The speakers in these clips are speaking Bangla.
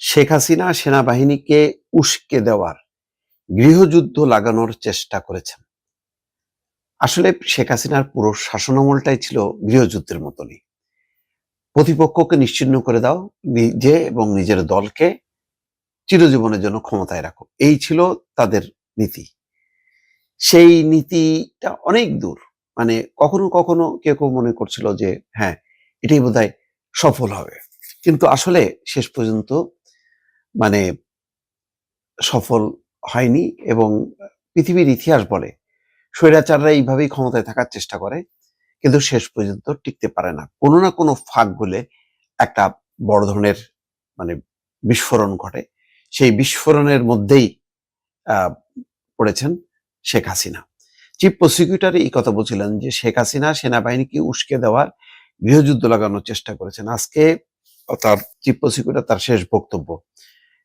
শেখ হাসিনা সেনাবাহিনীকে উস্কে দেওয়ার গৃহযুদ্ধ লাগানোর চেষ্টা করেছেন। আসলে শেখ হাসিনার পুরো শাসনামলটাই ছিল গৃহযুদ্ধের মতনই। প্রতিপক্ষকে নিশ্চিহ্ন করে দাও, নিজে এবং নিজের দলকে চিরজীবনের জন্য ক্ষমতায় রাখো। এই ছিল তাদের নীতি। সেই নীতিটা অনেক দূর। মানে কখনো কখনো কেউ কেউ মনে করছিল যে হ্যাঁ এটাই বোধহয় সফল হবে। কিন্তু আসলে শেষ পর্যন্ত মানে সফল হয়নি এবং পৃথিবীর ইতিহাস বলে স্বৈরাচাররা এইভাবেই ক্ষমতায় থাকার চেষ্টা করে, কিন্তু শেষ পর্যন্ত টিকতে পারে না। কোনো না কোনো ফাঁক বলে একটা বড় ধরনের মানে বিস্ফোরণ ঘটে। সেই বিস্ফোরণের মধ্যেই পড়েছেন শেখ হাসিনা। চিফ প্রসিকিউটর এই কথা বলছিলেন যে শেখ হাসিনা সেনাবাহিনীকে উস্কে দেওয়ার গৃহযুদ্ধ লাগানোর চেষ্টা করেছেন। আজকে তার, চিফ প্রসিকিউটর তার শেষ বক্তব্য।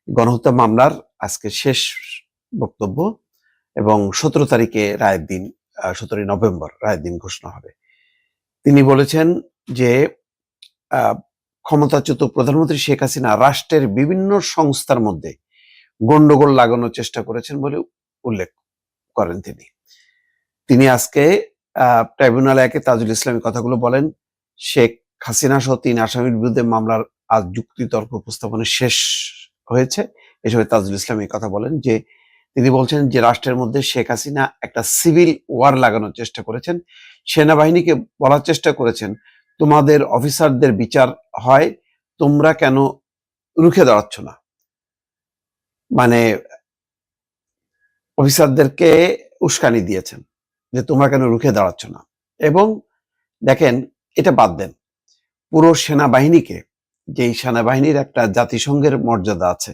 গণহত্যা মামলার আজকে শেষ বক্তব্য এবং সতেরো তারিখে রায়ের দিন সতেরোই নভেম্বর রায়ের দিন ঘোষণা হবে। তিনি বলেছেন যে ক্ষমতাচ্যুত প্রধানমন্ত্রী শেখ হাসিনা রাষ্ট্রের বিভিন্ন সংস্থার মধ্যে গন্ডগোল লাগানোর চেষ্টা করেছেন বলে উল্লেখ করেন তিনি। তিনি আজকে ট্রাইব্যুনাল একে তাজুল ইসলামের কথাগুলো বলেন, শেখ হাসিনা সহ তিন আসামির বিরুদ্ধে মামলার আজ যুক্তিতর্ক উপস্থাপনের শেষ হয়েছে। এসবে তাজুল ইসলাম এই কথা বলেন যে, তিনি বলছেন যে, রাষ্ট্রের মধ্যে শেখ হাসিনা একটা সিভিল ওয়ার লাগানোর চেষ্টা করেছেন। সেনাবাহিনীকে বলার চেষ্টা করেছেন, তোমাদের অফিসারদের বিচার হয়, তোমরা কেন রুখে দাঁড়াচ্ছ না? মানে অফিসারদেরকে উস্কানি দিয়েছেন যে, তোমরা কেন রুখে দাঁড়াচ্ছ না? এবং দেখেন, এটা বাদ দেন, পুরো সেনাবাহিনীকে যেই সেনাবাহিনীর একটা জাতিসংঘের মর্যাদা আছে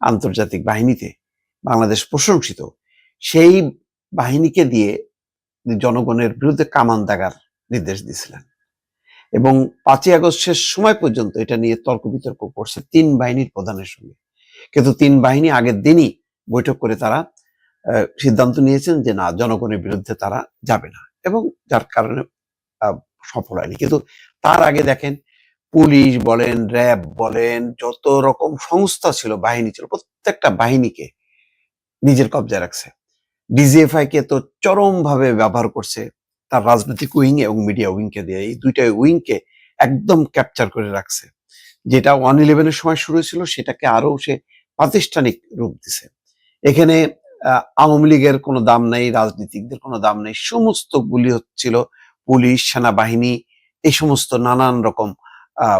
আন্তর্জাতিক বাহিনীতে বাংলাদেশ প্রশংসিত, সেই বাহিনীকে দিয়ে জনগণের বিরুদ্ধে কামান দাগার নির্দেশ দিয়েছিলেন। এবং পাঁচই আগস্ট শেষ সময় পর্যন্ত এটা নিয়ে তর্ক বিতর্ক করছে তিন বাহিনীর প্রধানের সঙ্গে। কিন্তু তিন বাহিনী আগের দিনই বৈঠক করে তারা সিদ্ধান্ত নিয়েছেন যে না, জনগণের বিরুদ্ধে তারা যাবে না। এবং যার কারণে সফল হয়নি। কিন্তু তার আগে দেখেন পুলিশ বলেন, র্যাব বলেন, যত রকম সংস্থা ছিল, বাহিনী ছিল, প্রত্যেকটা বাহিনীকে নিজের কবজায় রাখছে। ডিজিএফআই কে তো চরম ভাবে ব্যবহার করছে, তার রাজনৈতিক উইং এবং মিডিয়া উইং কে দিয়ে, এই দুইটা উইং কে একদম ক্যাপচার করে রাখছে। যেটা ওয়ান ইলেভেনের সময় শুরু ছিল সেটাকে আরও সে প্রাতিষ্ঠানিক রূপ দিছে। এখানে আওয়ামী লীগের কোনো দাম নেই, রাজনীতিকদের কোনো দাম নেই, সমস্ত গুলি হচ্ছিল পুলিশ, সেনাবাহিনী, এই সমস্ত নানান রকম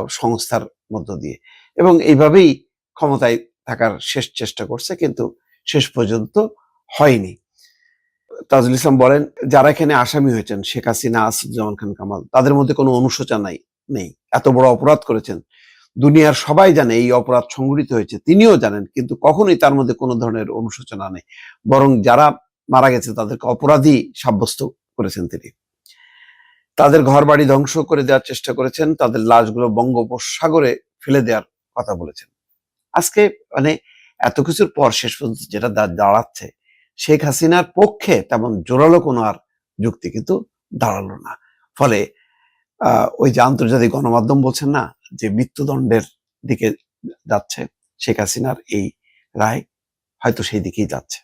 সংস্থার মধ্য দিয়ে। এবং এইভাবেই ক্ষমতায় থাকার শেষ চেষ্টা করছে, কিন্তু শেষ পর্যন্ত হয়নি। তাজুল ইসলাম বলেন, যারা এখানে আসামি হয়েছেন, শেখ হাসিনা আসাদুজ্জামান খান, কামাল, তাদের মধ্যে কোনো অনুশোচনা নাই, নেই। এত বড় অপরাধ করেছেন। দুনিয়ার সবাই জানে এই অপরাধ সংঘটিত হয়েছে, তিনিও জানেন, কিন্তু কখনোই তার মধ্যে কোনো ধরনের অনুশোচনা নেই। বরং যারা মারা গেছে, তাদেরকে অপরাধী সাব্যস্ত করেছেন তিনি। তাদের ঘর বাড়ি ধ্বংস করে দেওয়ার চেষ্টা করেছেন, তাদের লাশগুলো বঙ্গোপসাগরে ফেলে দেওয়ার কথা বলেছেন। আজকে মানে এত কিছুর পর শেষ পর্যন্ত যেটা দাঁড়াচ্ছে, শেখ হাসিনার পক্ষে তেমন জোরালো কোনো আর যুক্তি কিন্তু দাঁড়াল না। ফলে ওই যে আন্তর্জাতিক গণমাধ্যম বলছেন না, যে মৃত্যুদণ্ডের দিকে যাচ্ছে, শেখ হাসিনার এই রায় হয়তো সেই দিকেই যাচ্ছে।